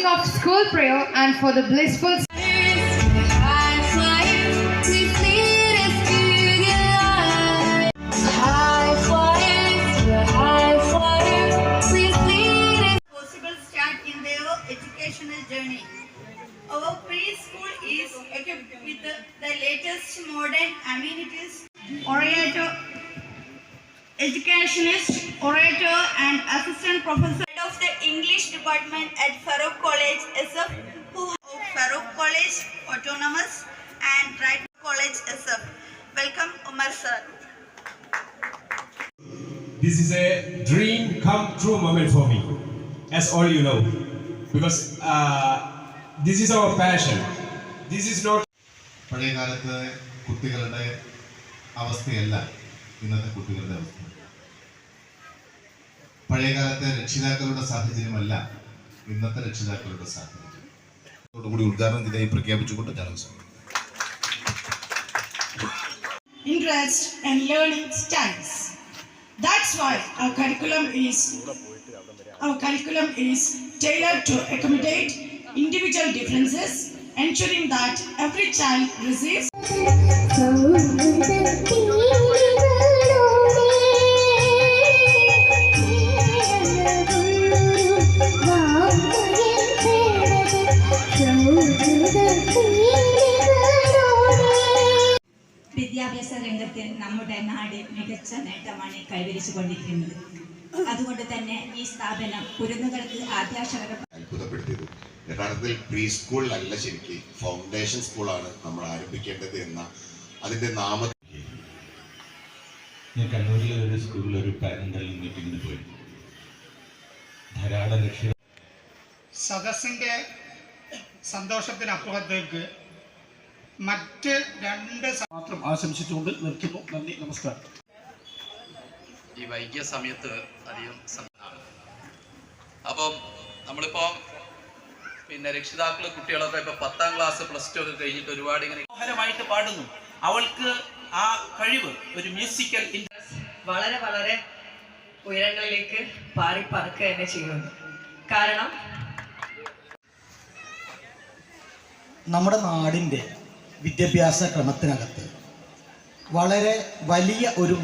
of school prayer and for the blissful possible start in their educational journey. Our preschool is equipped with the, the latest modern amenities, orator, educationist, orator, and assistant professor English department at Farouk College SF, who of Farouk College Autonomous and Right College SF. Welcome, Umar sir. This is a dream come true moment for me, as all you know, because uh, this is our passion. This is not പഴയ കാലത്ത് കുട്ടികളുടെ അവസ്ഥയല്ല ഇന്നത്തെ കുട്ടികളുടെ അവസ്ഥ പഴയ കാലത്തെ രക്ഷിതാക്കളുടെ സാഹചര്യമല്ല ഇന്നത്തെ രക്ഷിതാക്കളുടെ സാഹചര്യം കൂടി ഉദ്ഘാടനം ചെയ്തായി പ്രഖ്യാപിച്ചുകൊണ്ട് ഞാൻ interest and learning styles. That's why our curriculum is our curriculum is tailored to accommodate individual differences, ensuring that every child receives വിദ്യാഭ്യാസ രംഗത്ത് നമ്മുടെ നാട് മികച്ച നേട്ടമാണ് കൈവരിച്ചുകൊണ്ടിരിക്കുന്നത്. അതുകൊണ്ട് തന്നെ ഈ സ്ഥാപനം കുരുന്നുകൾക്ക് ആദ്യാക്ഷരം അത്ഭുതപ്പെടുത്തിയത്. യഥാർത്ഥത്തിൽ പ്രീ സ്കൂളിലല്ല ശരിക്ക് ഫൗണ്ടേഷൻ സ്കൂളാണ് നമ്മൾ ആരംഭിക്കേണ്ടത് എന്ന അതിന്റെ നാമ ഞാൻ കണ്ണൂരിലെ ഒരു സ്കൂളിൽ ഒരു പാരന്റൽ മീറ്റിംഗിന് പോയി. ധാരാളം ലക്ഷ്യം സദസ്സിന്റെ സന്തോഷത്തിനപ്പുറത്തേക്ക് മറ്റ് രണ്ട് മാത്രം ആശംസിച്ചുകൊണ്ട് നിർത്തുന്നു. നന്ദി നമസ്കാരം. ഈ വൈകിയ സമയത്ത് അധികം അപ്പം നമ്മളിപ്പോ പിന്നെ രക്ഷിതാക്കൾ കുട്ടികളൊക്കെ ഇപ്പൊ പത്താം ക്ലാസ് പ്ലസ് ടു ഒക്കെ കഴിഞ്ഞിട്ട് ഒരുപാട് ഇങ്ങനെ മനോഹരമായിട്ട് പാടുന്നു. അവൾക്ക് ആ കഴിവ് ഒരു മ്യൂസിക്കൽ വളരെ വളരെ ഉയരങ്ങളിലേക്ക് പാറി പറക്കുക തന്നെ ചെയ്യുന്നു. കാരണം നമ്മുടെ നാടിന്റെ വിദ്യാഭ്യാസ ക്രമത്തിനകത്ത് വളരെ വലിയ ഒരു